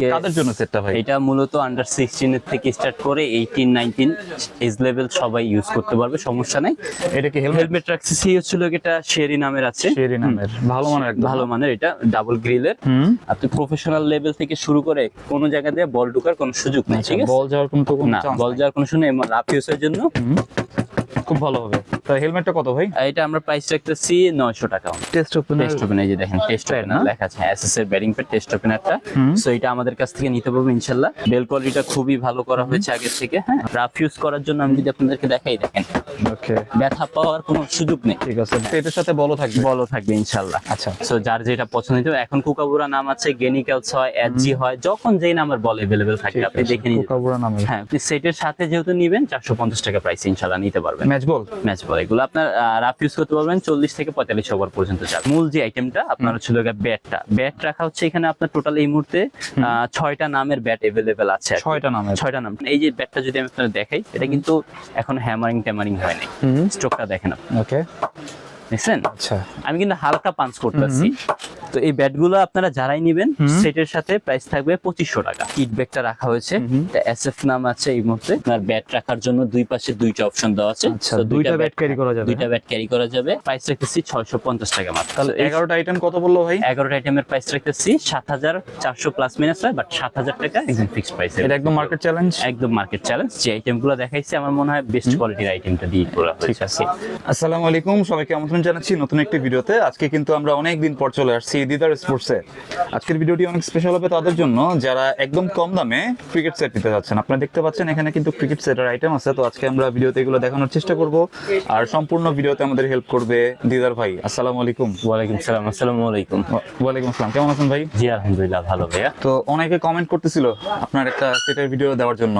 কাদের জন্য সেটটা ভাই? এটা মূলত আন্ডার সিক্সটিন এর থেকে স্টার্ট করে এইটিন নাইনটিন এজ লেভেল সবাই ইউজ করতে পারবে সমস্যা নাই। এটা কি হেলমেট রাখছি হচ্ছিল এটা শেরি নামের আছে। শেরি নামের। ভালো মানের একদম। ভালো মানের এটা ডাবল গ্রিলের আপনি প্রফেশনাল লেভেল থেকে শুরু করে কোন জায়গা দিয়ে বল ঢোকার কোনো সুযোগ নেই ঠিক আছে? বল যাওয়ার কোনো না বল যাওয়ার কোনো শুনে রাফ ইউজের জন্য। খুব ভালো হবে তা হেলমেটটা কত ভাই আর এটা আমরা প্রাইস রাখতেছি নয়শো টাকা টেস্ট ওপেন টেস্ট ওপেন এই যে দেখেন টেস্ট ওপেন না? লেখা আছে এসএস এর ব্যারিং প্যাড টেস্ট ওপেনারটা হুম। সো এটা আমাদের কাছ থেকে নিতে পারবো ইনশাআল্লাহ বেল কোয়ালিটিটা খুবই ভালো করা হয়েছে আগের থেকে হ্যাঁ রাফ ইউজ করার জন্য আমি যদি আপনাদেরকে দেখাই দেখেন ওকে ব্যথা পাওয়ার কোনো সুযোগ নেই ঠিক আছে এটার সাথে বলো থাকবে বলো থাকবে ইনশাআল্লাহ আচ্ছা সো যার যেটা পছন্দ হতে এখন কুকাবুরা নাম আছে গেনিক্যালস হয় এসজি হয় যখন যেই নামের বল अवेलेबल থাকে আপনি দেখে নিন কোকাবুরা নামে হ্যাঁ আপনি সেটের সাথে যেহেতু নিবেন চারশো পঞ্চাশ টাকা প্রাইস ইনশাআল্লাহ নিতে পারবেন ম্যাচ বল ম্যাচ বল এগুলো আপনার রাফ ইউজ করতে পারবেন চল্লিশ থেকে পঁয়তাল্লিশ ওভার পর্যন্ত যাবে। মূল যে আইটেমটা আপনার ছিল ব্যাটটা ব্যাট রাখা হচ্ছে এখানে আপনার টোটাল এই মুহূর্তে ছয়টা নামের ব্যাট এভেলেবেল আছে ছয়টা নামের। ছয়টা নাম। এই যে ব্যাটটা যদি আমি আপনার দেখাই এটা কিন্তু এখন হ্যামারিং ট্যামারিং হয় নাই। স্ট্রোকটা দেখেন আপনি। ওকে দেখছেন? আচ্ছা। আমি কিন্তু হালকা পাঞ্চ করতেছি। তো এই ব্যাটগুলো আপনারা যারাই নেবেন সেটের সাথে প্রাইস থাকবে পঁচিশশো টাকা। কিট ব্যাগটা রাখা হয়েছে। এসএফ নাম আছে এই মুহূর্তে। আপনার ব্যাট রাখার জন্য দুই পাশে দুইটা অপশন দেওয়া আছে। আচ্ছা দুইটা ব্যাট ক্যারি করা যাবে। দুইটা ব্যাট ক্যারি করা যাবে। প্রাইস রাখতেছি ছয়শো পঞ্চাশ টাকা মাত্র। তাহলে এগারোটা আইটেম কত বলল ভাই? এগারোটা আইটেমের প্রাইস রাখতেছি। সাত হাজার চারশো প্লাস মাইনাস হয় বাট সাত হাজার টাকা একদম ফিক্সড প্রাইস এটা একদম মার্কেট চ্যালেঞ্জ একদম মার্কেট চ্যালেঞ্জ যে আইটেমগুলো দেখাইছি আমার মনে হয় বেস্ট কোয়ালিটির আইটেমটা দিয়ে করা হয়েছে আসসালামু আলাইকুম সবাইকে আমন্ত্রণ জানাচ্ছি নতুন একটি ভিডিওতে। আজকে কিন্তু আমরা অনেক দিন পর চলে আসছি দিদার স্পোর্টসে আজকের ভিডিওটি অনেক স্পেশাল হবে তাদের জন্য। যারা একদম কম দামে ক্রিকেট সেট নিতে যাচ্ছেন আপনারা দেখতে পাচ্ছেন এখানে কিন্তু ক্রিকেট সেটের আইটেম আছে। তো আজকে আমরা ভিডিওতে এগুলো দেখানোর চেষ্টা করব। আর সম্পূর্ণ ভিডিওতে আমাদের হেল্প করবে দিদার ভাই। আসসালামু আলাইকুম। ওয়ালাইকুম সালাম আসসালামু আলাইকুম। ওয়ালাইকুম আসসালাম। কেমন আছেন ভাই? জি আলহামদুলিল্লাহ ভালো ভাইয়া। তো অনেকে কমেন্ট করতেছিল আপনার একটা সেটের ভিডিও দেওয়ার জন্য।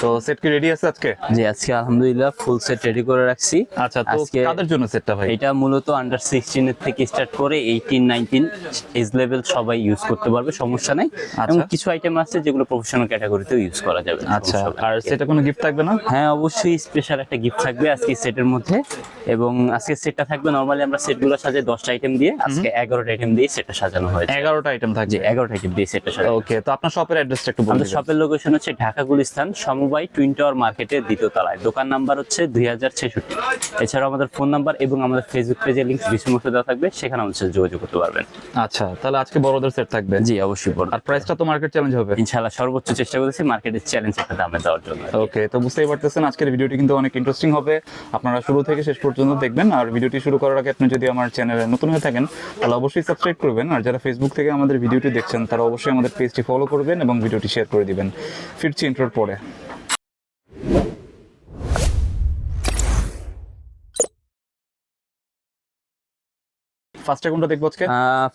তো সেট কি রেডি আছে আজকে? জি আজকে আলহামদুলিল্লাহ ফুল সেট রেডি করে রাখছি। আচ্ছা তো কাদের জন্য সেটটা ভাই? এটা মূলত আন্ডার সিক্সটিন এর থেকে স্টার্ট করে এইটিন নাইনটিন এজ লেভেল সবাই ইউজ করতে পারবে সমস্যা নাই। এবং আচ্ছা। কিছু আইটেম আছে যেগুলো প্রফেশনাল ক্যাটাগরিতেও ইউজ করা যাবে। আচ্ছা। আর সেটা কোনো গিফট থাকবে না? হ্যাঁ অবশ্যই স্পেশাল একটা গিফট থাকবে আজকে সেটের মধ্যে। এবং আজকে সেটটা থাকবে নর্মালি আমরা সেটগুলো সাজাই দশটা আইটেম দিয়ে। আজকে এগারোটা আইটেম দিয়ে সেটটা সাজানো হয়েছে। এগারোটা আইটেম থাকবে। এগারোটা আইটেম দিয়ে সেটটা সাজানো ওকে তো আপনার শপের অ্যাড্রেসটা একটু বলুন শপের লোকেশন হচ্ছে ঢাকা গুলিস্তান সমবায় টুইন টাওয়ার মার্কেটের দ্বিতীয় তলায়। দোকান নাম্বার হচ্ছে দুই হাজার ছেষট্টি। এছাড়াও আমাদের ফোন নাম্বার এবং আমাদের ফেসবুক পেজের লিঙ্ক দেওয়া থাকবে সেখানে আমাদের সাথে যোগাযোগ করতে পারবেন। আচ্ছা তাহলে আজকে বড়দের সেট থাকবে? জি অবশ্যই বলুন আর প্রাইসটা তো মার্কেট চ্যালেঞ্জ হবে। ইনশাআল্লাহ সর্বোচ্চ চেষ্টা মার্কেটের চ্যালেঞ্জ একটা দামে দেওয়ার জন্য। ওকে তো বুঝতেই পারতেছেন আজকের ভিডিওটি কিন্তু অনেক ইন্টারেস্টিং হবে। আপনারা শুরু থেকে শেষ পর্যন্ত দেখবেন আর ভিডিওটি শুরু করার আগে আপনি যদি আমার চ্যানেলে নতুন হয়ে থাকেন তাহলে অবশ্যই সাবস্ক্রাইব করবেন। আর যারা ফেসবুক থেকে আমাদের ভিডিওটি দেখছেন তারা অবশ্যই আমাদের পেজটি ফলো করবেন এবং ভিডিওটি শেয়ার করে দিবেন। ফিরছি ইন্ট্রোর পরে। ফার্স্টে কোনটা দেখব আজকে?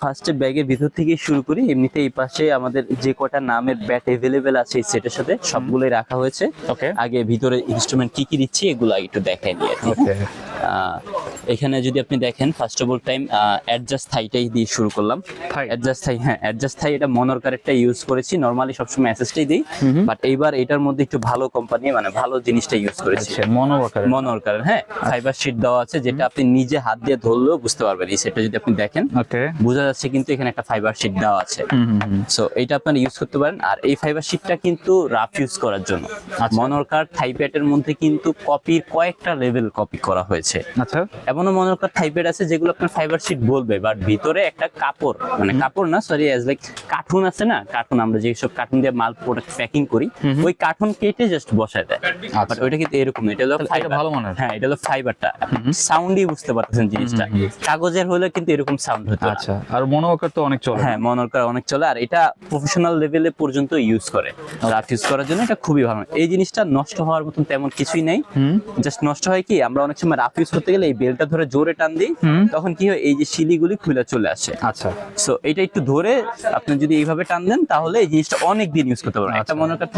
ফার্স্টে ব্যাগের ভিতর থেকে শুরু করি। এমনিতে এই পাশে আমাদের যে কটা নামের ব্যাট এভেলেবেল আছে এই সেটের সাথে সবগুলোই রাখা হয়েছে। ওকে আগে ভিতরে ইনস্ট্রুমেন্ট কি কি দিচ্ছি এগুলো একটু দেখাই নিয়ে এখানে যদি আপনি দেখেন first of all time adjust থাইটাই দিয়ে শুরু করলাম। অ্যাডজাস্ট থাই হ্যাঁ অ্যাডজাস্ট থাই এটা মনোর কারেক্টটা ইউজ করেছি। নর্মালি সবসময় অ্যাসেসটাই দিই। বাট এইবার এটার মধ্যে একটু ভালো কোম্পানি মানে ভালো জিনিসটা ইউজ করেছি। আচ্ছা মনো মনোর কারের হ্যাঁ ফাইবার শিট দেওয়া আছে যেটা আপনি নিজে হাত দিয়ে ধরলেও বুঝতে পারবেন। এই সেটটা যদি আপনি দেখেন বোঝা যাচ্ছে কিন্তু এখানে একটা ফাইবার শিট দেওয়া আছে। সো এটা আপনারা ইউজ করতে পারেন। আর এই ফাইবার শিটটা কিন্তু রাফ ইউজ করার জন্য। আচ্ছা। মনোরকার থাইপ্যাডের মধ্যে কিন্তু কপির কয়েকটা লেভেল কপি করা হয়েছে। আচ্ছা। এমনও মনোরকার থাইপ্যাড আছে যেগুলো আপনার ফাইবার শিট বলবে বাট ভিতরে একটা কাপড় মানে কাপড় না সরি অ্যাজ লাইক কার্টুন আছে না কার্টুন আমরা যেসব কার্টুন দিয়ে মাল প্রোডাক্ট প্যাকিং করি ওই কার্টুন কেটে জাস্ট বসায় দেয়। বাট ওইটা কিন্তু এরকম এটা হলো আচ্ছা। fiber। ভালো মানের। হ্যাঁ। এটা হলো ফাইবারটা সাউন্ডই বুঝতে পারতেছেন জিনিসটা। কাগজের হলে কিন্তু এরকম সাউন্ড হতো আচ্ছা আর মনো আকার তো অনেক চলে। হ্যাঁ মনোরকার অনেক চলে আর এটা প্রফেশনাল লেভেলে পর্যন্ত ইউজ করে। রাফ ইউজ করার জন্য এটা খুবই ভালো। এই জিনিসটা নষ্ট হওয়ার মতন তেমন কিছুই নেই। জাস্ট নষ্ট হয় কি আমরা অনেক সময় রাফ পিস করতে গেলে এই বেলটা ধরে জোরে টান দিই তখন কি হয় এই যে শিলিগুলি খুলে চলে আসে। আচ্ছা। সো এটা একটু ধরে আপনি যদি এইভাবে টান দেন তাহলে এই জিনিসটা অনেক দিন ইউজ করতে পারবেন। এটা মনে করতে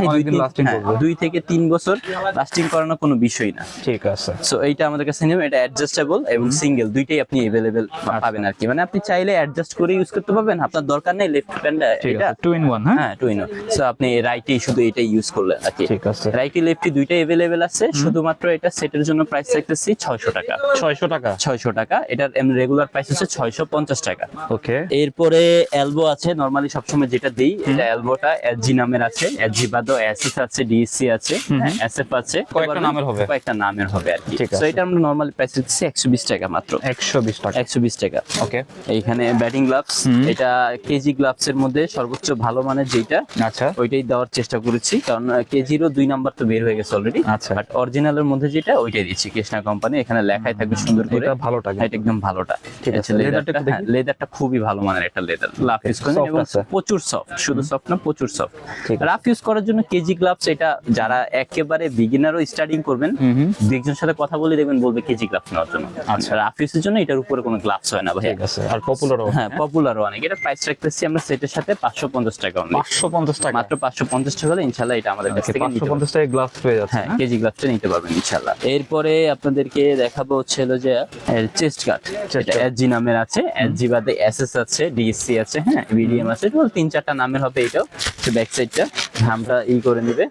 হ্যাঁ, দুই থেকে তিন বছর লাস্টিং করানো কোনো বিষয় না। ঠিক আছে। সো এইটা আমাদের কাছে নিয়ম এটা অ্যাডজাস্টেবল এবং সিঙ্গেল দুইটাই আপনি অ্যাভেলেবেল পাবেন আর কি মানে আপনি চাইলে অ্যাডজাস্ট করে ইউজ করতে পারবেন। আপনার দরকার নেই লেফট হ্যান্ডটা এটা। টু ইন ওয়ান হ্যাঁ? টু ইন ওয়ান সো আপনি রাইটে শুধু এটাই ইউজ করলেন আর কি ঠিক আছে। রাইটে লেফটে দুইটাই অ্যাভেলেবেল আছে। শুধুমাত্র এটা সেটের জন্য প্রাইস রাখতেছি 600 ছয়শো টাকা। ছয়শো টাকা? ছয়শো টাকা। এটার রেগুলার প্রাইস হচ্ছে ছয়শো পঞ্চাশ টাকা। ওকে। এরপরে এলবো আছে নরমালি সবসময় যেটা দিই এটা এলবোটা এসজি নামের আছে। এসজি বাদও এসএস আছে ডিএসসি আছে এসএফ আছে। কয়েকটা নামের হবে। কয়েকটা নামের হবে আর কি। তো এটা আমরা নরমালি প্রাইস দিচ্ছি একশো বিশ টাকা মাত্র। একশো বিশ টাকা। একশো বিশ টাকা। ওকে। এইখানে ব্যাটিং গ্লাভস এটা কেজি গ্লাভস এর মধ্যে সর্বোচ্চ ভালো মানের যেটা আচ্ছা। ওইটাই দেওয়ার চেষ্টা করেছি। কারণ কেজিরও দুই নাম্বার তো বের হয়ে গেছে অলরেডি আচ্ছা। বাট অরিজিনালের মধ্যে যেটা ওইটাই দিচ্ছি। কৃষ্ণা কোম্পানি এখানে লেখাই থাকবে সুন্দর করে। এটা ভালোটা। এটা একদম ভালোটা। ঠিক আছে, লেদারটা লেদারটা খুবই ভালো মানের একটা লেদার লাফ ইউজ করেন এবং প্রচুর সফট শুধু সফট না প্রচুর সফট। রাফ ইউজ করার জন্য কেজি গ্লাভস এটা যারা একেবারে বিগিনারও স্টার্টিং করবেন। দুইজনের সাথে কথা বলে দেখবেন বলবে কেজি গ্লাভস নেওয়ার জন্য। আচ্ছা। রাফ ইউজের জন্য এটার উপরে কোনো গ্লাভস হয় না ভাই ঠিক আছে আর পপুলারও হ্যাঁ পপুলারও অনেক। এটা প্রাইস রাখতেছি আমরা সেটের সাথে পাঁচশো পঞ্চাশ টাকা only। পাঁচশো পঞ্চাশ টাকা? মাত্র পাঁচশো পঞ্চাশ টাকা হলে ইনশাল্লাহ এটা আমাদের কাছ থেকে পাঁচশো নিতে পঞ্চাশ টাকা গ্লাভস পেয়ে যাচ্ছে হ্যাঁ কেজি গ্লাভসটা নিতে পারবেন ইনশাল্লাহ এরপরে আপনাদেরকে দেখাবো হচ্ছে হলো যে চেস্ট গার্ড এটা। এসজি নামের আছে। এসজি বাদে এসএস আছে ডিএসসি আছে হ্যাঁ বিডিএম আছে। টোটাল তিন চারটা নামের হবে এটাও। ব্যাক সাইডটা হামটা ই করে নেবে।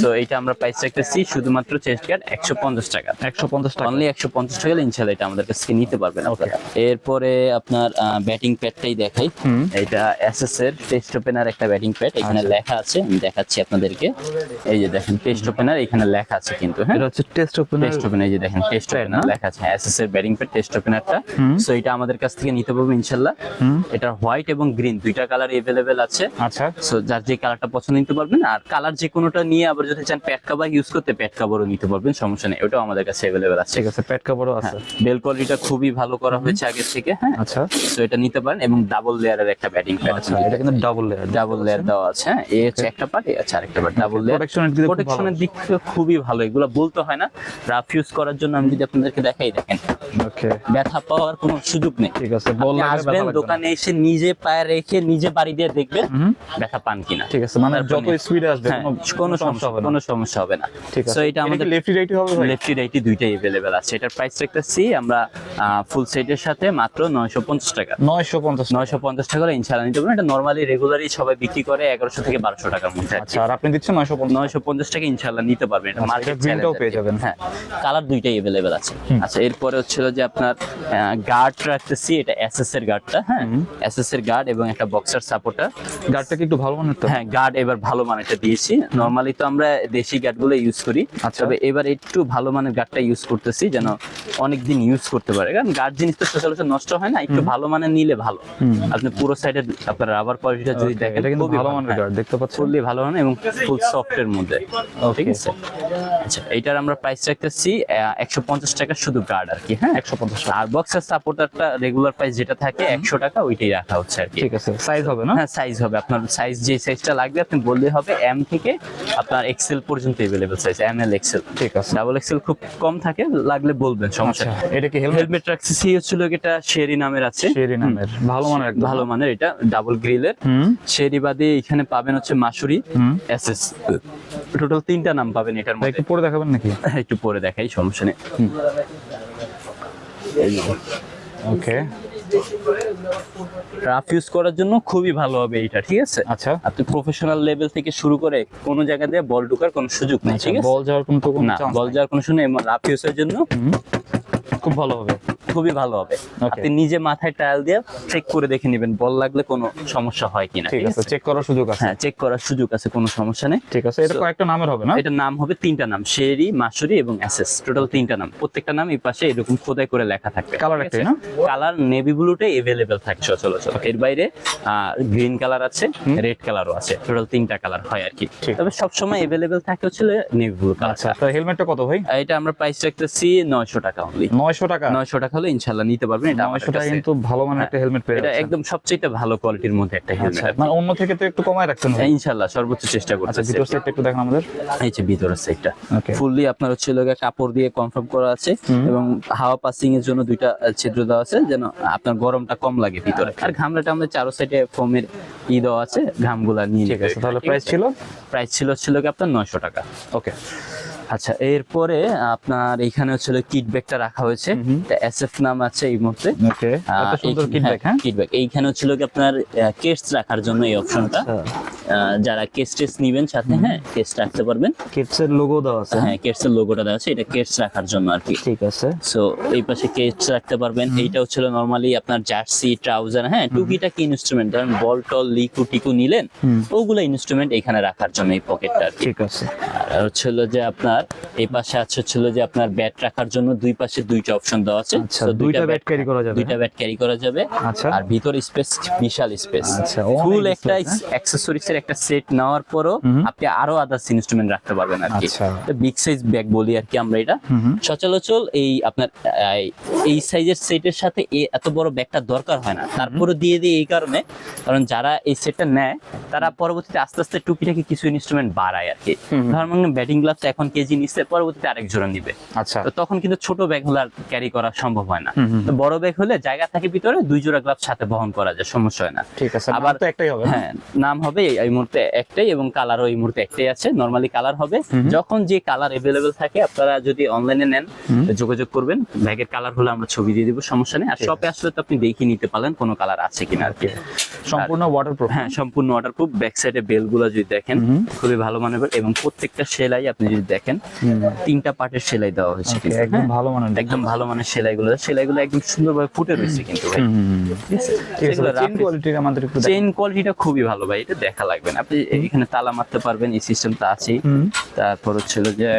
সো এটা আমরা প্রাইস রাখতেছি শুধুমাত্র চেস্ট গার্ড একশো পঞ্চাশ টাকা। একশো পঞ্চাশ টাকা। অনলি একশো পঞ্চাশ টাকা ইনশাল্লাহ এটা আমাদের কাছ নিতে পারবেন আপনারা। এরপরে আপনার ব্যাটিং প্যাডটাই দেখাই। এটা এসএস এর টেস্ট ওপেনার একটা ব্যাটিং প্যাড এখানে লেখা আছে আমি দেখাচ্ছি আপনাদেরকে। এই যে দেখেন টেস্ট ওপেনার এখানে লেখা আছে কিন্তু হ্যাঁ। এটা হচ্ছে টেস্ট ওপেনার টেস্ট ওপেনার এই যে দেখেন টেস্ট ওপেনার লেখা আছে এসএস এর ব্যাটিং প্যাড টেস্ট ওপেনারটা সো এটা আমাদের কাছ থেকে নিতে পারব ইনশাল্লাহ। এটা হোয়াইট এবং গ্রিন দুইটা কালার এভেলেবেল আছে। আচ্ছা। সো যার যে কালারটা পছন্দ নিতে পারবেন আর কালার যে কোনোটা নিয়ে আবার যদি চান প্যাড কাভার ইউজ করতে প্যাড কাভারও নিতে পারবেন সমস্যা নেই ওটাও আমাদের কাছে এভেলেবেল আছে। ঠিক আছে আছে। বেল কোয়ালিটিটা খুবই ভালো করা হয়েছে আগের থেকে হ্যাঁ। আচ্ছা। তো এটা নিতে পারেন এবং ডাবল লেয়ারের একটা ব্যাটিং প্যাড আচ্ছা এটা কিন্তু ডাবল লেয়ার ডাবল লেয়ার দেওয়া আছে হ্যাঁ। এই হচ্ছে একটা পার্ট এই হচ্ছে আরেকটা পার্ট ডাবল লেয়ার। প্রোটেকশনের দিক থেকে খুবই ভালো এগুলো বলতে হয় না। রাফ ইউজ করার জন্য আমি যদি আপনাদেরকে দেখাই দেখেন ওকে ব্যথা পাওয়ার কোনো সুযোগ নেই ঠিক আছে বল আপনি লাগলে আসবেন ব্যথা লাগবে না। দোকানে এসে নিজে পায়ে রেখে নিজে বাড়ি দিয়ে দেখবেন হুম। ব্যথা পান কিনা ঠিক আছে মানে তারপর যত নিয়ে- স্পিডে আসবে হ্যাঁ, কোনো কোনো সমস্যা হবে না কোনো সমস্যা হবে না ঠিক আছে So, এটা আমাদের লেফটি রাইটই হবে ভাই লেফটি রাইটি দুইটাই अवेलेबल আছে এটার প্রাইস রাখতেছি আমরা ফুল সেটের সাথে মাত্র 950 টাকা 950 950 টাকা করে ইনশাআল্লাহ নিতে পারবেন এটা নরমালি রেগুলারই সবাই বিক্রি করে 1100 থেকে 1200 টাকার মধ্যে আর কি। আচ্ছা আর আপনি দিচ্ছেন 950 950 টাকা ইনশাআল্লাহ নিতে পারবেন এটা আচ্ছা, মার্কেট এটা green টাও পেয়ে যাবেন। হ্যাঁ কালার দুইটাই अवेलेबल আছে আচ্ছা এরপরে হচ্ছিল যে আপনার গার্ড রাখতেছি এটা এসএস এর গার্ডটা হ্যাঁ? এসএস এর গার্ড এবং একটা বক্সার সাপোর্টার গার্ডটা কি একটু ভালো মানের তো? হ্যাঁ গার্ড এবার ভালো মানেরটা দিয়েছি। নরমালি তো আমরা দেশি গার্ডগুলো ইউজ করি। আচ্ছা। তবে এবার একটু ভালো মানের গার্ডটা ইউজ করতেছি যেন অনেক দিন ইউজ করতে পারে। কারণ গার্ড জিনিস তো সচরাচর নষ্ট হয় না একটু ভালো মানের নিলে ভালো। আপনি পুরো সাইডে আপনার রাবার কোয়ালিটিটা যদি দেখেন এটা কিন্তু খুবই ভালো মানের গার্ড দেখতে পাচ্ছেন? ফুললি ভালো মানের এবং ফুল সফট এর মধ্যে। ঠিক আছে? আচ্ছা এইটার আমরা প্রাইস রাখতেছি একশো পঞ্চাশ টাকা শুধু গার্ড আর কি হ্যাঁ? 150 টাকা। আর বক্সের সাপোর্টারটা রেগুলার প্রাইস যেটা থাকে একশো টাকা ওইটাই রাখা হচ্ছে আর কি। ঠিক আছে সাইজ হবে না? হ্যাঁ সাইজ হবে। আপনার সাইজ যে সাইজটা লাগবে আপনি বললে হবে এম থেকে আপনার এক্সেল পর্যন্ত available size M L XL ঠিক আছে। ডাবল এক্সেল খুব কম থাকে লাগলে বলবেন সমস্যা আচ্ছা এটা কি হেলমেট রাখছি সেই হচ্ছিল এটা শেরি নামের আছে। শেরি নামের ভালো মানের ভালো মানের এটা ডাবল গ্রিলের হুম। শেরি বাদে এখানে পাবেন হচ্ছে মাসুরি এসএস টোটাল তিনটা নাম পাবেন এটার মধ্যে একটু পরে দেখাবেন নাকি? একটু পরে দেখাই সমস্যা নেই। ওকে রাফ ইউজ করার জন্য খুবই ভালো হবে এটা ঠিক আছে? আচ্ছা। আপনি প্রফেশনাল লেভেল থেকে শুরু করে কোনো জায়গা দিয়ে বল ঢোকার কোনো সুযোগ নেই ঠিক আছে? বল যাওয়ার কোনো না বল যাওয়ার কোনো শুনে রাফ ইউজের জন্য খুব ভালো হবে। খুবই ভালো হবে। আপনি নিজে মাথায় ট্রায়াল দিয়ে চেক করে দেখে নেবেন বল লাগলে কোনো সমস্যা হয় কিনা ঠিক আছে চেক করার সুযোগ আছে। হ্যাঁ চেক করার সুযোগ আছে কোনো সমস্যা নেই। ঠিক আছে এটা কয়েকটা নামের হবে না? এটার নাম হবে তিনটা নাম শেরি মাসুরি এবং অ্যাসেস টোটাল তিনটা নাম প্রত্যেকটা নাম এই পাশে এরকম খোদাই করে লেখা থাকবে। Colour একটাই না? কালার নেভি ব্লুটাই এভেলেবেল থাকে সচরাচর এর বাইরে গ্রিন কালার আছে রেড কালারও আছে। টোটাল তিনটা কালার হয় আর কি। ঠিক। তবে সবসময় এভেলেবেল থাকে হচ্ছে নেভি ব্লু কালার আচ্ছা তো হেলমেটটা কত ভাই? এটা আমরা প্রাইস রাখতেছি নয়শো টাকা অনলি 900 টাকা? নয়শো টাকা হলে ইনশাল্লাহ নিতে পারবেন। এটা আমাদের 900 টাকা কিন্তু ভালো মানের একটা হেলমেট পেয়ে এটা একদম সবচেয়ে ভালো কোয়ালিটির মধ্যে একটা আচ্ছা হেলমেট মানে অন্য থেকে তো একটু কমায় রাখছেন ভাই ইনশাল্লাহ সর্বোচ্চ চেষ্টা আচ্ছা করতেছি ভিতর সাইডটা একটু দেখেন আমাদের। এই যে ভিতরের সাইডটা ফুললি আপনার হচ্ছে লোকে কাপড় দিয়ে কনফার্ম করা আছে এবং হাওয়া পাসিং এর জন্য দুইটা ছিদ্র দেওয়া আছে যেন আপনার গরমটা কম লাগে ভিতরে। আর ঘামলাটা আমাদের চারো সাইডে ফোমের ই দেওয়া আছে ঘামগুলা নিয়ে ঠিক আছে তাহলে প্রাইস ছিল? প্রাইস ছিল ছিল কি আপনার নয়শো টাকা। ওকে আচ্ছা এরপরে আপনার এখানে হচ্ছে কিট ব্যাগটা রাখা হয়েছে। এসএফ নাম আছে এই মুহূর্তে। ওকে এত সুন্দর কিটব্যাগ হ্যাঁ কিটব্যাগ। এইখানে হচ্ছিল কি আপনার কেটস রাখার জন্য এই অপশনটা যারা কেস টেস নিবেন সাথে হ্যাঁ কেস রাখতে পারবেন। কিডসের লোগো দেওয়া আছে। হ্যাঁ কেটসের লোগোটা দেওয়া আছে। এটা কেটস রাখার জন্য আর কি। ঠিক আছে। সো এই পাশে কেটস রাখতে পারবেন। এইটা হচ্ছিল নরমালি আপনার জার্সি ট্রাউজার হ্যাঁ টুকিটাকি ইনস্ট্রুমেন্ট ধরেন বল টল লিকু টিকু নিলেন ওগুলো ইনস্ট্রুমেন্ট এখানে রাখার জন্য এই পকেটটা ঠিক আছে। আর হচ্ছিল যে আপনার এই পাশে আছে হচ্ছিল যে আপনার ব্যাট রাখার জন্য দুই পাশে দুইটা অপশন দেওয়া আছে। আচ্ছা, দুইটা bat carry করা যাবে, দুইটা ব্যাট ক্যারি করা যাবে। আচ্ছা। আর ভিতর স্পেস বিশাল স্পেস আচ্ছা, ফুল একটা? অ্যাক্সেসরিজ এর একটা সেট নেওয়ার পরও আপনি আরও আদার্স ইনস্ট্রুমেন্ট রাখতে পারবেন আর কি। বিগ সাইজ ব্যাগ বলি আর কি আমরা এটা। সচলাচল এই আপনার এই সাইজের সেটের সাথে এত বড় ব্যাগটা দরকার হয় না। তারপরে দিয়ে দিই এই কারণে। কারণ যারা এই সেটটা নেয় তারা পরবর্তীতে আস্তে আস্তে টুকিটাকি কিছু ইনস্ট্রুমেন্ট বাড়ায় আর কি। ধরুন ব্যাটিং গ্লাভস এখন কেজি নিচ্ছে পরবর্তীতে আরেক জোড়া নিবে। আচ্ছা। তো তখন কিন্তু ছোট ব্যাগ হলে আর ক্যারি করা সম্ভব হয় না। তো বড় ব্যাগ হলে জায়গা থাকে ভিতরে দুই জোড়া গ্লাভ সাথে বহন করা যায় সমস্যা হয় না। ঠিক আছে আবার তো একটাই হবে হ্যাঁ নাম হবে এই- এই মুহূর্তে একটাই এবং কালারও এই মুহূর্তে একটাই আছে। নরমালি কালার হবে। যখন যে কালার এভেলেবেল থাকে আপনারা যদি অনলাইনে নেন যোগাযোগ করবেন। ব্যাগের কালার হলে আমরা ছবি দিয়ে দিব সমস্যা নেই। আর শপে আসলে তো আপনি দেখে নিতে পারেন কোনো কালার আছে কিনা আর কি। সম্পূর্ণ ওয়াটারপ্রুফ হ্যাঁ সম্পূর্ণ ওয়াটারপ্রুফ ব্যাক সাইডে বেলগুলো যদি দেখেন খুবই ভালো মানের এবং প্রত্যেকটা সেলাই আপনি যদি দেখেন তিনটা পার্টের সেলাই দেওয়া হয়েছে একদম হ্যাঁ? ভালো মানের একদম ভালো মানের সেলাইগুলো সেলাইগুলো একদম সুন্দরভাবে ফুটে রয়েছে কিন্তু ভাই। আছে? আছে কোয়ালিটির আমাদের একটু। কোয়ালিটিটা খুবই ভালো ভাই এটা দেখা লাগবে না। আপনি এখানে তালা মারতে পারবেন এই সিস্টেমটা আছেই। তারপর হচ্ছিল যে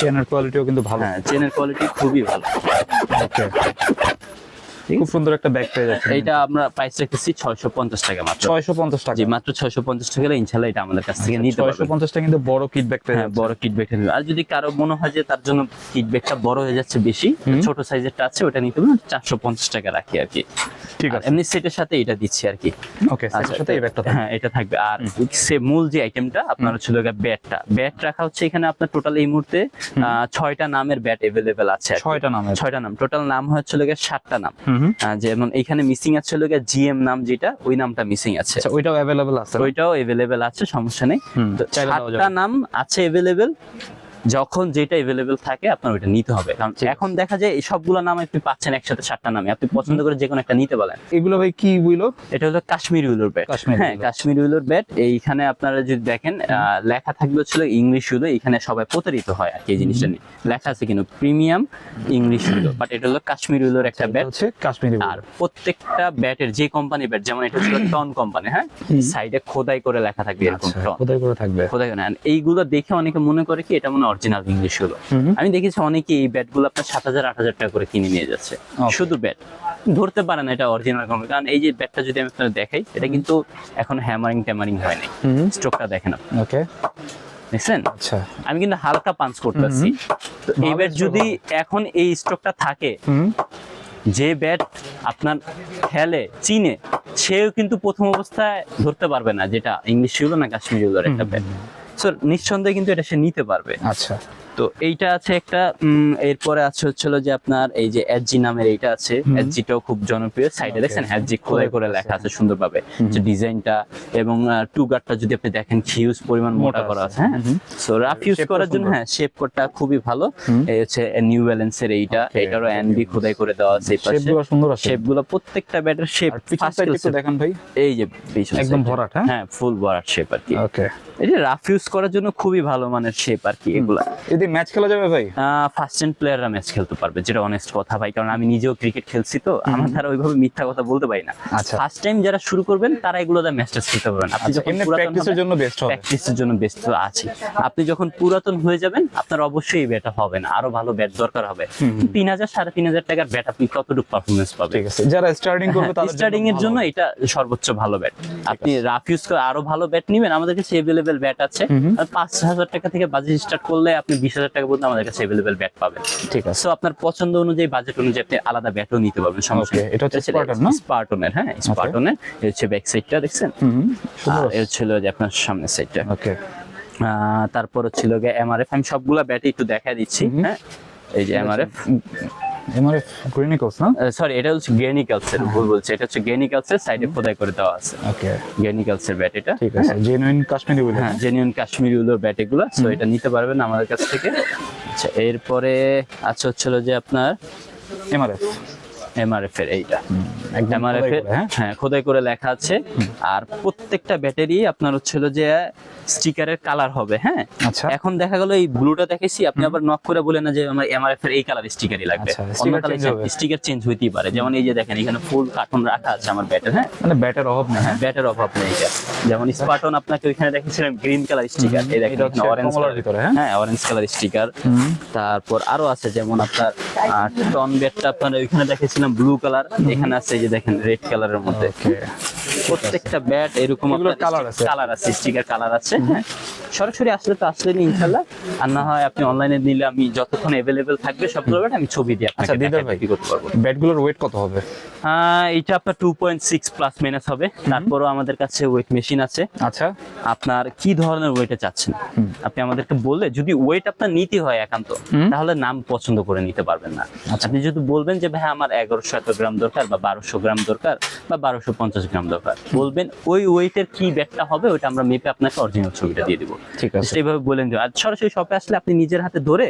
চেনের কোয়ালিটিও কিন্তু ভালো। হ্যাঁ চেনের কোয়ালিটি খুবই ভালো। ওকে ঠিক খুব সুন্দর একটা ব্যাগ পেয়ে যাচ্ছে এইটা আমরা প্রাইস রেখেছি ছয়শো পঞ্চাশ টাকা মাত্র। ছয়শো পঞ্চাশ টাকা। জি মাত্র ছয়শো পঞ্চাশ টাকা হলে ইনশাল্লাহ এটা আমাদের কাছ থেকে নিতে পারবেন। পঞ্চাশ টাকা কিন্তু বড় কিট ব্যাগ পেয়ে হ্যাঁ যাচ্ছে বড় কিট ব্যাগটা নেবে আর যদি কারও মনে হয় যে তার জন্য কিট ব্যাগটা বড় হয়ে যাচ্ছে বেশি ছোট সাইজেরটা আছে ওটা নিতে চারশো পঞ্চাশ টাকা রাখি আর কি। ঠিক আছে। এমনি সেটের সাথে এটা দিচ্ছি আর কি। ওকে আচ্ছা, সাথে এই ব্যাগটা হ্যাঁ এটা থাকবে। আর সে মূল যে আইটেমটা আপনার হচ্ছে ব্যাটটা ব্যাট রাখা হচ্ছে এখানে আপনার টোটাল এই মুহূর্তে ছয়টা নামের ব্যাট এভেলেবেল আছে ছয়টা নামের। ছয়টা নাম। টোটাল নাম হচ্ছে সাতটা নাম। যেমন এখানে মিসিং আছে লোকে জিএম নাম যেটা ওই নামটা মিসিং আছে। আচ্ছা ওইটাও অ্যাভেলেবল আছে ওইটাও এভেলেবেল আছে সমস্যা নেই। নাম আছে এভেলেবেল যখন যেটা এভেলেবেল থাকে আপনার ওইটা নিতে হবে। কারণ এখন দেখা যায় এই সবগুলো নাম আপনি পাচ্ছেন একসাথে সাতটা নামে। আপনি পছন্দ করে যে কোনো একটা নিতে পারেন। এগুলো ভাই কি বুইলো? এটা হলো কাশ্মীরি উলোর ব্যাট। হ্যাঁ। Kashmiri willow bat. এইখানে আপনারা যদি দেখেন লেখা থাকবে ছিল ইংলিশ উলো। এখানে সবাই প্রতারিত হয় আর কি এই জিনিসটা নিয়ে। লেখা আছে কিন্তু প্রিমিয়াম ইংলিশ উলো। বাট এটা হলো কাশ্মীরি উলোর একটা ব্যাট। হচ্ছে কাশ্মীরি আর প্রত্যেকটা ব্যাটের যে কোম্পানি ব্যাট যেমন এটা ছিল টন কোম্পানি হ্যাঁ? সাইডে খোদাই করে লেখা থাকবে এরকম আচ্ছা কোথায় করে থাকবে। খোদাই করে। এইগুলো দেখে অনেকে মনে করে কি এটা মনে অরিজিনাল ইংলিশ হলো আমি দেখেছি অনেকে এই ব্যাটগুলো আপনার সাত হাজার আট হাজার টাকা করে কিনে নিয়ে যাচ্ছে। শুধু ব্যাট ধরতে পারে না এটা অরিজিনাল কোম্পানি কারণ এই যে ব্যাটটা যদি আমি আপনাদের দেখাই এটা কিন্তু এখন হ্যামারিং ট্যামারিং হয় নাই স্ট্রোকটা দেখেন আপনি। ওকে দেখছেন? আচ্ছা। আমি কিন্তু হালকা পাঞ্চ করতেছি। তো এই ব্যাট যদি এখন এই স্ট্রোকটা থাকে যে ব্যাট আপনার খেলে চিনে সেও কিন্তু প্রথম অবস্থায় ধরতে পারবে না যেটা ইংলিশ ছিল না কাশ্মীরি একটা ব্যাট সো নিঃসন্দেহে কিন্তু এটা সে নিতে পারবে। আচ্ছা। তো এইটা আছে একটা এরপরে আছে হচ্ছিল যে আপনার এই যে এসজি নামের এইটা আছে। এসজিটাও খুব জনপ্রিয় সাইডে. দেখছেন? এসজি খোদাই করে লেখা আছে সুন্দরভাবে। যে ডিজাইনটা এবং টু গার্ডটা যদি আপনি দেখেন হিউজ পরিমাণ মোটা করা আছে। হ্যাঁ? সো রাফ ইউজ করার জন্য হ্যাঁ শেপ কোডটা খুবই ভালো। এই হচ্ছে নিউ ব্যালেন্সের এইটা। এটারও এনবি খোদাই করে দেওয়া আছে এই পাশে। শেপগুলো সুন্দর আছে। শেপগুলো প্রত্যেকটা ব্যাটের শেপ সাইড একটু দেখান ভাই। এই যে পিছন একদম ভরাট, হ্যাঁ? হ্যাঁ ফুল ভরাট শেপ আর কি। ওকে এই যে রাফ ইউজ করার জন্য খুবই ভালো মানের শেপ আর কি এগুলা। ম্যাচ খেলা যাবে ভাই? ফার্স্ট প্লেয়াররা ম্যাচ খেলতে পারবে যেটা অনেস্ট কথা ভাই কারণ আমি নিজেও ক্রিকেট খেলছি তো আমার দ্বারা ওইভাবে মিথ্যা কথা বলতে পারি না। আচ্ছা। ফার্স্ট টাইম যারা শুরু করবেন তারা এগুলো দিয়ে ম্যাচটা খেলতে পারবেন। আপনি আচ্ছা যখন প্র্যাকটিসের জন্য বেস্ট হবে। প্র্যাকটিসের জন্য বেস্ট তো আছে আপনি যখন পুরাতন হয়ে যাবেন আপনার অবশ্যই ব্যাট হবে না। আরও ভালো ব্যাট দরকার হবে। তিন হাজার সাড়ে তিন হাজার টাকার ব্যাট আপনি কতটুকু পারফরমেন্স পাবেন? ঠিক আছে। যারা স্টার্টিং করবে তাদের স্টার্টিং এর জন্য এটা সর্বোচ্চ ভালো ব্যাট আপনি রাফ ইউজ করে আরও ভালো ব্যাট নিবেন। আমাদের কাছে এভেলেবেল ব্যাট আছে। পাঁচ হাজার টাকা থেকে বাজেট স্টার্ট করলে আপনি বিশ হাজার টাকা পর্যন্ত আমাদের কাছে অ্যাভেলেবেল ব্যাট পাবেন। ঠিক আছে। সো আপনার পছন্দ অনুযায়ী বাজেট অনুযায়ী আপনি আলাদা ব্যাটও নিতে পারবেন সমস্যা এটা হচ্ছে না? স্পার্টনের হ্যাঁ স্পার্টনের এই হচ্ছে ব্যাক সাইডটা দেখছেন? হুম আর এই ছিল যে আপনার সামনের সাইডটা ওকে তারপর ছিল গিয়ে এমআরএফ আমি সবগুলা ব্যাটই একটু দেখা দিচ্ছি হ্যাঁ? এই যে এমআরএফ এমআরএফ গ্রেনিকলস না? সরি এটা হচ্ছে গেনিকালসের ভুল বলছে। এটা হচ্ছে গেনিকালসের সাইডে খোদাই করে দেওয়া আছে। ওকে। গেনিকালসের ব্যাট এটা। ঠিক আছে জেনুইন কাশ্মীরি উল হ্যাঁ জেনুইন কাশ্মীরি উলের ব্যাট এগুলো। সো এটা নিতে পারবেন আমাদের কাছ থেকে। আচ্ছা এরপরে আছে হচ্ছিল যে আপনার এমআরএফ। এমআরএফ এর এইটা। এমআরএফ এর হ্যাঁ? হ্যাঁ খোদাই করে লেখা আছে। আর প্রত্যেকটা ব্যাটারি আপনার হচ্ছে যে স্টিকারের কালার হবে হ্যাঁ? আচ্ছা। এখন দেখা গেল এই ব্লুটা দেখেছি আপনি আবার নক করে বলেন না যে আমার এমআরএফ এর এই কালার স্টিকারই লাগবে। আচ্ছা, স্টিকার চেঞ্জ হইতেই পারে। যেমন এই যে দেখেন এখানে ফুল কার্টুন রাখা আছে আমার ব্যাটের হ্যাঁ? মানে ব্যাটের অভাব নেই। হ্যাঁ ব্যাটের অভাব নেই এটা। যেমন স্পার্টন আপনাকে ওইখানে দেখেছিলাম গ্রিন কালার স্টিকার এই দেখেন অরেঞ্জ কালার ভিতরে, হ্যাঁ? হ্যাঁ অরেঞ্জ কালার স্টিকার তারপর আরও আছে যেমন আপনার টন ব্যাটটা আপনার ওইখানে দেখেছিলাম ব্লু কালার এখানে আছে যে দেখেন রেড কালারের মধ্যে। প্রত্যেকটা ব্যাট এরকম আছে? কালার আছে স্টিকার কালার আছে। হ্যাঁ। সরাসরি আসলে তো আসলেন ইনশাল্লাহ। আর না হয় আপনি অনলাইনে নিলে আমি যতক্ষণ অ্যাভেলেবেল থাকবে সবগুলো ব্যাট আমি ছবি দিয়ে আচ্ছা দিদার ভাই করতে পারব ব্যাটগুলোর ওয়েট কত হবে? এটা আপনার two point six plus minus হবে। তারপরও আমাদের কাছে ওয়েট মেশিন আছে। আচ্ছা। আপনার কি ধরনের ওয়েটে চাচ্ছেন? আপনি আমাদেরকে বললে যদি ওয়েট আপনার নিতে হয় একান্ত তাহলে নাম পছন্দ করে নিতে পারবেন না। আচ্ছা। আপনি যদি বলবেন যে ভাই আমার এগারোশো এত গ্রাম দরকার বা বারোশো গ্রাম দরকার বা বারোশো পঞ্চাশ গ্রাম দরকার বলবেন ওই ওয়েটের কি ব্যাগটা হবে ওইটা আমরা মেপে আপনাকে অরিজিনাল ছবিটা দিয়ে দিব। ঠিক আছে। সেইভাবে বলেন আর সরাসরি শপে আসলে আপনি নিজের হাতে ধরে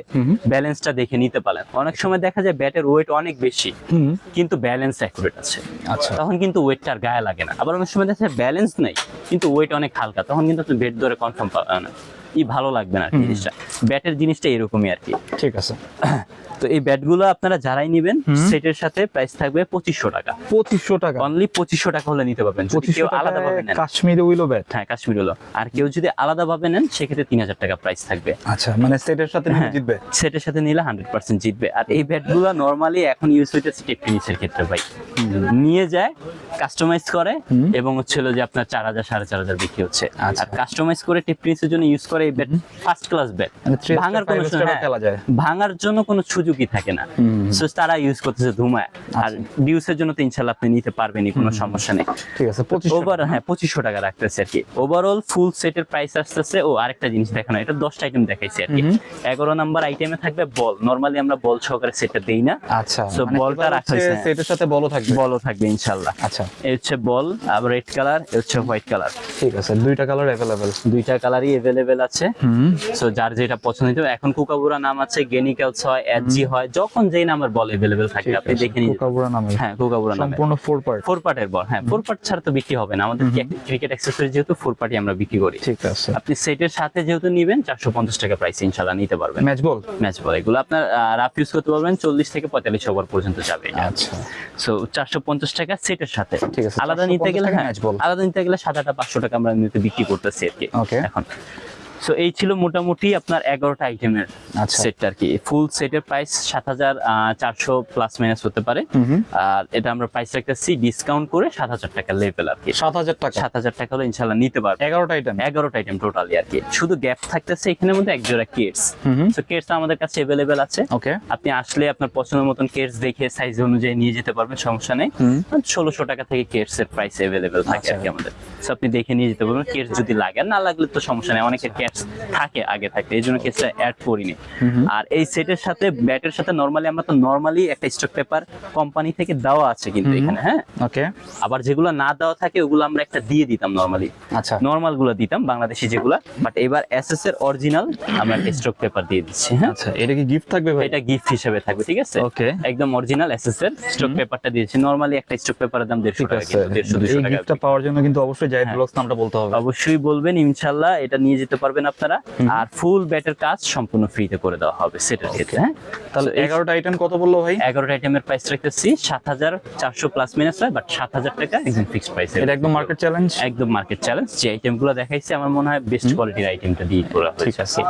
ব্যালেন্সটা দেখে নিতে পারেন। অনেক সময় দেখা যায় ব্যাটের ওয়েট অনেক বেশি কিন্তু ব্যালেন্স অ্যাকুরেট আছে। আচ্ছা। তখন কিন্তু ওয়েটটা আর গায়ে লাগে না। আবার অনেক সময় দেখা যায় ব্যালেন্স নেই কিন্তু ওয়েট অনেক হালকা। তখন কিন্তু আপনি বেড ধরে কনফার্ম পাবেন না ই ভালো লাগবে না আর কি জিনিসটা। ব্যাটের জিনিসটা এরকমই আর কি। ঠিক আছে। তো এই ব্যাটগুলো আপনারা যারাই নেবেন সেটের সাথে প্রাইস থাকবে পঁচিশশো টাকা। পঁচিশশো টাকা। অনলি পঁচিশশো টাকা হলে নিতে পারবেন। কেউ আলাদা ভাবে নেন। Kashmiri willow bat. হ্যাঁ কাশ্মীর হলো আর কেউ যদি আলাদা ভাবে নেন সেক্ষেত্রে তিন হাজার টাকা প্রাইস থাকবে। আচ্ছা মানে সেটের সাথে হ্যাঁ, জিতবে? সেটের সাথে নিলে হান্ড্রেড পার্সেন্ট জিতবে। আর এই ব্যাটগুলো নর্মালি এখন ইউজ হইতেছে টেপ টেনিসের ক্ষেত্রে ভাই। নিয়ে যায় কাস্টমাইজ করে এবং হচ্ছিল যে আপনার চার হাজার সাড়ে চার হাজার বিক্রি হচ্ছে। আচ্ছা। আর কাস্টমাইজ করে টেপ টেনিসের জন্য ইউজ করে এই ব্যাট ফার্স্ট ক্লাস ব্যাট। মানে ভাঙার কোনো হ্যাঁ, খেলা যায়। ভাঙার জন্য কোনো সুযোগই থাকে না। So, তারা ইউজ করতেছে ধুমায়। আর আচ্ছা। ডিউসের জন্য তো ইনশাল্লাহ আপনি নিতে পারবেনই কোনো সমস্যা নেই। ঠিক আছে ওভার হ্যাঁ পঁচিশশো টাকা রাখতেছে আর কি। ওভারঅল ফুল সেটের প্রাইস আসতেছে। ও আরেকটা জিনিস দেখানো এটা দশটা আইটেম দেখাইছি আর কি। এগারো নাম্বার আইটেমে থাকবে বল। নর্মালি আমরা বল সহকারে সেটটা দেই না। আচ্ছা So, মানে বলটা রাখা হয়েছে। সেটের সাথে বলও থাকবে। বলও থাকবে ইনশাল্লাহ। আচ্ছা। এই হচ্ছে বল আর রেড কালার এই হচ্ছে হোয়াইট কালার ঠিক আছে দুইটা কালার অ্যাভেলেবেল দুইটা কালারই এভেলেবেল আছে। সো যার যেটা পছন্দ হইতে এখন কুকাবুরা নাম আছে গেনিক্যালস হয় এসজি হয় যখন যেই নামের বল এভেলেবেল থাকে আপনি দেখে নিন কোকাবুরা নামে। হ্যাঁ কুকাবুরা নামে। সম্পূর্ণ ফোর পার্ট ফোর পার্টের বল হ্যাঁ ফোর পার্ট ছাড়া তো বিক্রি হবে না। আমাদের ক্রিকেট অ্যাক্সেসরি যেহেতু ফোর পার্টি আমরা বিক্রি করি। ঠিক আছে। আপনি সেটের সাথে যেহেতু নিবেন চারশো পঞ্চাশ টাকা প্রাইস ইনশাল্লাহ নিতে পারবেন। ম্যাচ বল ম্যাচ বল এগুলো আপনার রাফ ইউজ করতে পারবেন চল্লিশ থেকে পঁয়তাল্লিশ ওভার পর্যন্ত যাবে আচ্ছা। সো চারশো পঞ্চাশ টাকা সেটের সাথে। ঠিক আছে, আলাদা নিতে গেলে হ্যাঁ, আলাদা নিতে গেলে সাত আটটা পাঁচশো টাকা আমরা নিতে বিক্রি করতেছি আর কি. এখন। সো এই ছিল মোটামুটি আপনার এগারোটা আইটেমের আচ্ছা। সেটটা আর কি ফুল সেটের প্রাইস সাত হাজার চারশো প্লাস মাইনাস হতে পারে। আর এটা আমরা প্রাইস রাখতেছি ডিসকাউন্ট করে সাত হাজার টাকা লেভেল আর কি সাত হাজার টাকা? সাত হাজার টাকা হলে ইনশাল্লাহ নিতে পারবে এগারোটা আইটেম এগারোটা আইটেম টোটালি আর কি শুধু গ্যাপ থাকতেছে এখানের মধ্যে এক জোড়া কেটস তো কেটস আমাদের কাছে অ্যাভেলেবেল আছে। ওকে আপনি আসলে আপনার পছন্দের মতন কেটস দেখে সাইজ অনুযায়ী নিয়ে যেতে পারবেন সমস্যা নেই। ষোলোশো টাকা থেকে কেটস এর প্রাইস অ্যাভেলেবেল থাকে আর কি আমাদের। So, আপনি দেখে নিয়ে যেতে পারবেন। কেটস যদি লাগে না লাগলে তো সমস্যা নেই। অনেকের কেটস থাকে আগে থাকে এই জন্য কেটসটা অ্যাড করিনি। আর এই সেটের সাথে ব্যাটের সাথে নর্মালি আমরা তো নর্মালি একটা স্টক পেপার কোম্পানি থেকে দেওয়া আছে কিন্তু এখানে হ্যাঁ? ওকে আবার যেগুলো না দেওয়া থাকে ওগুলো আমরা একটা দিয়ে দিতাম নর্মালি আচ্ছা। নর্মালগুলো দিতাম বাংলাদেশি যেগুলা। বাট এবার এসএস এর অরিজিনাল আমরা একটা স্টক পেপার দিয়ে দিচ্ছি হ্যাঁ? আচ্ছা এটা কি গিফট থাকবে ভাই? এটা গিফট হিসেবে থাকবে ঠিক আছে? ওকে একদম অরিজিনাল এসএস এর স্টক পেপারটা দিয়েছি। নর্মালি একটা স্টক পেপারের দাম দেড়শো ঠিক টাকা আছে। কিন্তু দেড়শো দুশো এই টাকা গিফটটা পাওয়ার জন্য কিন্তু অবশ্যই জাহিদ হ্যাঁ। ব্লগস নামটা বলতে হবে। অবশ্যই বলবেন ইনশাল্লাহ এটা নিয়ে যেতে পারবেন। আপনারা। আর ফুল ব্যাটের কাজ সম্পূর্ণ ফ্রিতে করে দেওয়া হবে সেটার ক্ষেত্রে হ্যাঁ? তাহলে এগারোটা আইটেম কত বলল ভাই? এগারোটা আইটেমের প্রাইস রাখতেছি। সাত হাজার চারশো প্লাস মাইনাস হয় বাট সাত হাজার টাকা একদম ফিক্সড প্রাইস এটা একদম মার্কেট চ্যালেঞ্জ একদম মার্কেট চ্যালেঞ্জ যে আইটেমগুলো দেখাইছি আমার মনে হয় বেস্ট কোয়ালিটির আইটেমটা দিয়ে করা ঠিক হয়েছে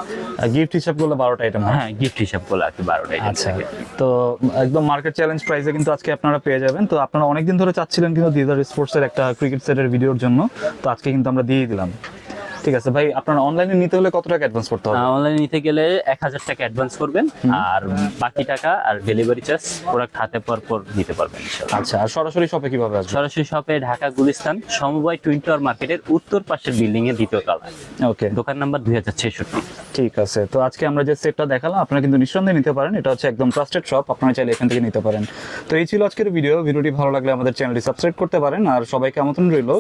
গিফট হিসাব করলে বারোটা আইটেম হ্যাঁ? গিফট হিসাব করলে আর কি বারোটা আইটেম আচ্ছা। তো একদম মার্কেট চ্যালেঞ্জ প্রাইসে কিন্তু আজকে আপনারা পেয়ে যাবেন। তো আপনারা অনেকদিন ধরে চাচ্ছিলেন কিন্তু দিদার স্পোর্টস এর একটা ক্রিকেট সেটের ভিডিওর জন্য। তো আজকে কিন্তু আমরা দিয়ে দিলাম। ঠিক আছে ভাই আপনারা অনলাইনে নিতে হলে কত টাকা অ্যাডভান্স করতে হবে? অনলাইনে নিতে গেলে এক হাজার টাকা অ্যাডভান্স করবেন আর বাকি টাকা আর ডেলিভারি চার্জ প্রোডাক্ট হাতে পর পর নিতে পারবেন ইনশাআল্লাহ। আচ্ছা আর সরাসরি শপে কীভাবে আসবে সরাসরি শপে ঢাকা গুলিস্তান সমবায় টুইন টাওয়ার মার্কেটের উত্তর পাশের বিল্ডিং এর দ্বিতীয় তলায়। ওকে দোকান নাম্বার দুই হাজার ছেষট্টি। ঠিক আছে তো আজকে আমরা যে সেটটা দেখালাম আপনারা কিন্তু নিঃসন্দেহে নিতে পারেন এটা হচ্ছে একদম ট্রাস্টেড শপ আপনারা চাইলে এখান থেকে নিতে পারেন। তো এই ছিল আজকের ভিডিও ভিডিওটি ভালো লাগলে আমাদের চ্যানেলটি সাবস্ক্রাইব করতে পারেন আর সবাইকে আমন্ত্রণ রইল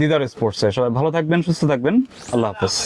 দিদার স্পোর্টসে সবাই ভালো থাকবেন সুস্থ থাকবেন। আল্লাহ হাফেজ।